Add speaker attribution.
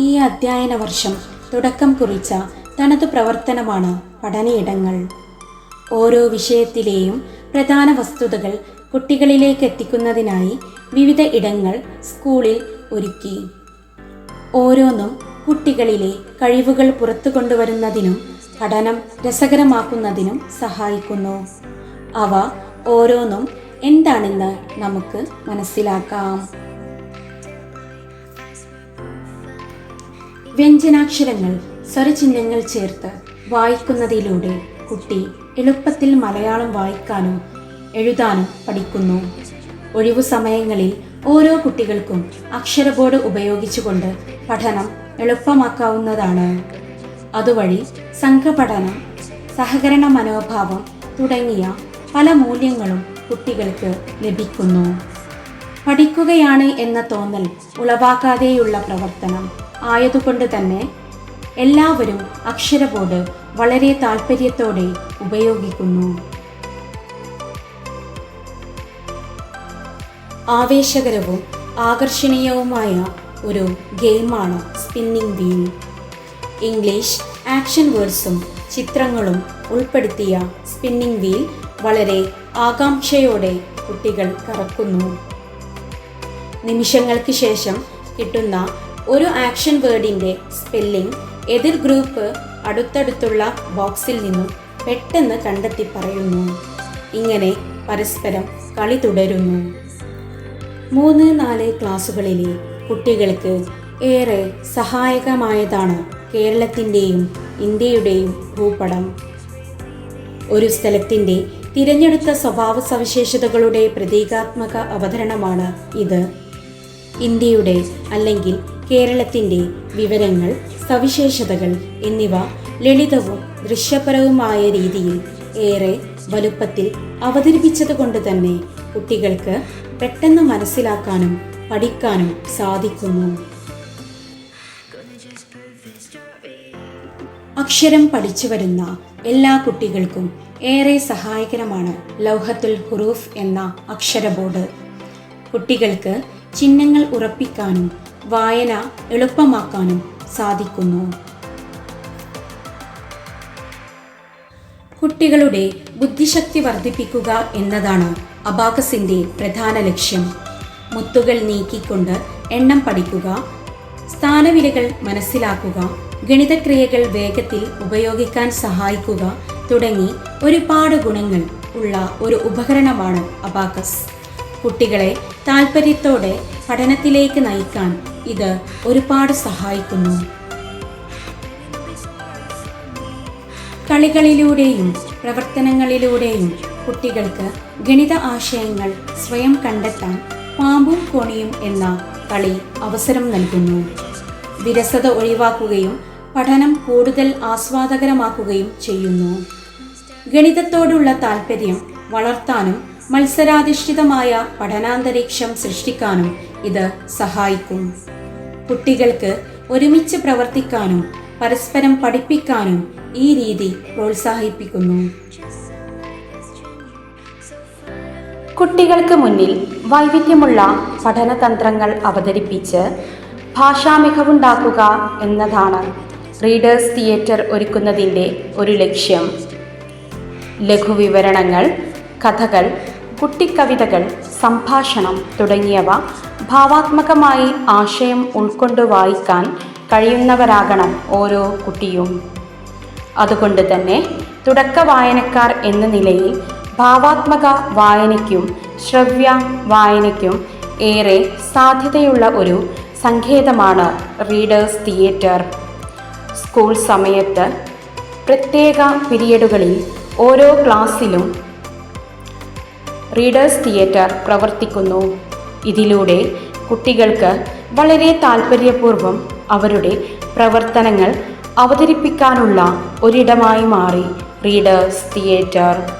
Speaker 1: ഈ അധ്യയന വർഷം തുടക്കം കുറിച്ച തനതു പ്രവർത്തനമാണ് പഠനയിടങ്ങൾ. ഓരോ വിഷയത്തിലെയും പ്രധാന വസ്തുതകൾ കുട്ടികളിലേക്ക് എത്തിക്കുന്നതിനായി വിവിധ ഇടങ്ങൾ സ്കൂളിൽ ഒരുക്കി. ഓരോന്നും കുട്ടികളിലെ കഴിവുകൾ പുറത്തു കൊണ്ടുവരുന്നതിനും പഠനം രസകരമാക്കുന്നതിനും സഹായിക്കുന്നു. അവ ഓരോന്നും എന്താണെന്ന് നമുക്ക് മനസ്സിലാക്കാം. വ്യഞ്ജനാക്ഷരങ്ങൾ സ്വരചിഹ്നങ്ങൾ ചേർത്ത് വായിക്കുന്നതിലൂടെ കുട്ടി എളുപ്പത്തിൽ മലയാളം വായിക്കാനും എഴുതാനും പഠിക്കുന്നു. ഒഴിവു സമയങ്ങളിൽ ഓരോ കുട്ടികൾക്കും അക്ഷരബോർഡ് ഉപയോഗിച്ചുകൊണ്ട് പഠനം എളുപ്പമാക്കാവുന്നതാണ്. അതുവഴി സംഘപഠനം സഹകരണ മനോഭാവം തുടങ്ങിയ പല മൂല്യങ്ങളും കുട്ടികൾക്ക് ലഭിക്കുന്നു. പഠിക്കുകയാണ് എന്ന തോന്നൽ ഉളവാക്കാതെയുള്ള പ്രവർത്തനം ആയതുകൊണ്ട് തന്നെ എല്ലാവരും അക്ഷരബോർഡ് വളരെ താല്പര്യത്തോടെ ഉപയോഗിക്കുന്നു. ആവേശകരവും ആകർഷണീയവുമായ ഒരു ഗെയിമാണ് സ്പിന്നിംഗ് വീൽ. ഇംഗ്ലീഷ് ആക്ഷൻ വേർഡ്സും ചിത്രങ്ങളും ഉൾപ്പെടുത്തിയ സ്പിന്നിംഗ് വീൽ വളരെ ആകാംക്ഷയോടെ കുട്ടികൾ കറക്കുന്നു. നിമിഷങ്ങൾക്ക് ശേഷം കിട്ടുന്ന ഒരു ആക്ഷൻ വേർഡിന്റെ സ്പെല്ലിംഗ് എതിർ ഗ്രൂപ്പ് അടുത്തടുത്തുള്ള ബോക്സിൽ നിന്നും പെട്ടെന്ന് കണ്ടെത്തി പറയുന്നു. ഇങ്ങനെ പരസ്പരം കളി തുടരുന്നു. മൂന്ന് നാല് ക്ലാസ്സുകളിലെ കുട്ടികൾക്ക് ഏറെ സഹായകമായതാണ് കേരളത്തിന്റെയും ഇന്ത്യയുടെയും ഭൂപടം. ഒരു സ്ഥലത്തിന്റെ തിരഞ്ഞെടുത്ത സ്വഭാവ സവിശേഷതകളുടെ പ്രതീകാത്മക അവതരണമാണ് ഇത്. ഇന്ത്യയുടെ അല്ലെങ്കിൽ കേരളത്തിന്റെ വിവരങ്ങൾ സവിശേഷതകൾ എന്നിവ ലളിതവും ദൃശ്യപരവുമായ രീതിയിൽ ഏറെ വലുപ്പത്തിൽ അവതരിപ്പിച്ചതുകൊണ്ട് തന്നെ കുട്ടികൾക്ക് പെട്ടെന്ന് മനസ്സിലാക്കാനും പഠിക്കാനും സാധിക്കുന്നു. അക്ഷരം പഠിച്ചു വരുന്ന എല്ലാ കുട്ടികൾക്കും ഏറെ സഹായകരമാണ് ലൗഹത്തുൽ ഹുറൂഫ് എന്ന അക്ഷര ബോർഡ് കുട്ടികൾക്ക് ചിഹ്നങ്ങൾ ഉറപ്പിക്കാനും വായന എളുപ്പമാക്കാനും സാധിക്കുന്നു. കുട്ടികളുടെ ബുദ്ധിശക്തി വർദ്ധിപ്പിക്കുക എന്നതാണ് അബാക്കസിന്റെ പ്രധാന ലക്ഷ്യം. മുത്തുകൾ നീക്കിക്കൊണ്ട് എണ്ണം പഠിക്കുക സ്ഥാനവിലകൾ മനസ്സിലാക്കുക ഗണിതക്രിയകൾ വേഗത്തിൽ ഉപയോഗിക്കാൻ സഹായിക്കുക തുടങ്ങി ഒരുപാട് ഗുണങ്ങൾ ഉള്ള ഒരു ഉപകരണമാണ് അബാക്കസ്. കുട്ടികളെ താല്പര്യത്തോടെ പഠനത്തിലേക്ക് നയിക്കാൻ ഇത് ഒരുപാട് സഹായിക്കുന്നു. കളികളിലൂടെയും പ്രവർത്തനങ്ങളിലൂടെയും കുട്ടികൾക്ക് ഗണിത ആശയങ്ങൾ സ്വയം കണ്ടെത്താൻ പാമ്പും കോണിയും എന്ന കളി അവസരം നൽകുന്നു. വിരസത ഒഴിവാക്കുകയും പഠനം കൂടുതൽ ആസ്വാദകരമാക്കുകയും ചെയ്യുന്നു. ഗണിതത്തോടുള്ള താല്പര്യം വളർത്താനും മത്സരാധിഷ്ഠിതമായ പഠനാന്തരീക്ഷം സൃഷ്ടിക്കാനും ഇത് സഹായിക്കും. കുട്ടികൾക്ക് ഒരുമിച്ച് പ്രവർത്തിക്കാനും പരസ്പരം പഠിപ്പിക്കാനും ഈ രീതി പ്രോത്സാഹിപ്പിക്കുന്നു. കുട്ടികൾക്ക് മുന്നിൽ വൈവിധ്യമുള്ള പഠനതന്ത്രങ്ങൾ അവതരിപ്പിച്ച് ഭാഷാ മികവുണ്ടാക്കുക എന്നതാണ് റീഡേഴ്സ് തിയേറ്റർ ഒരുക്കുന്നതിന്റെ ഒരു ലക്ഷ്യം. ലഘുവിവരണങ്ങൾ കഥകൾ കുട്ടിക്കവിതകൾ സംഭാഷണം തുടങ്ങിയവ ഭാവാത്മകമായി ആശയം ഉൾക്കൊണ്ട് വായിക്കാൻ കഴിയുന്നവരാകണം ഓരോ കുട്ടിയും. അതുകൊണ്ട് തന്നെ തുടക്ക വായനക്കാർ എന്ന നിലയിൽ ഭാവാത്മക വായനയ്ക്കും ശ്രവ്യ വായനയ്ക്കും ഏറെ സാധ്യതയുള്ള ഒരു സങ്കേതമാണ് റീഡേഴ്സ് തിയേറ്റർ. സ്കൂൾ സമയത്ത് പ്രത്യേക പിരിയഡുകളിൽ ഓരോ ക്ലാസ്സിലും റീഡേഴ്സ് തിയേറ്റർ പ്രവർത്തിക്കുന്നു. ഇതിലൂടെ കുട്ടികൾക്ക് വളരെ താല്പര്യപൂർവം അവരുടെ പ്രവർത്തനങ്ങൾ അവതരിപ്പിക്കാനുള്ള ഒരിടമായി മാറി. Readers theatre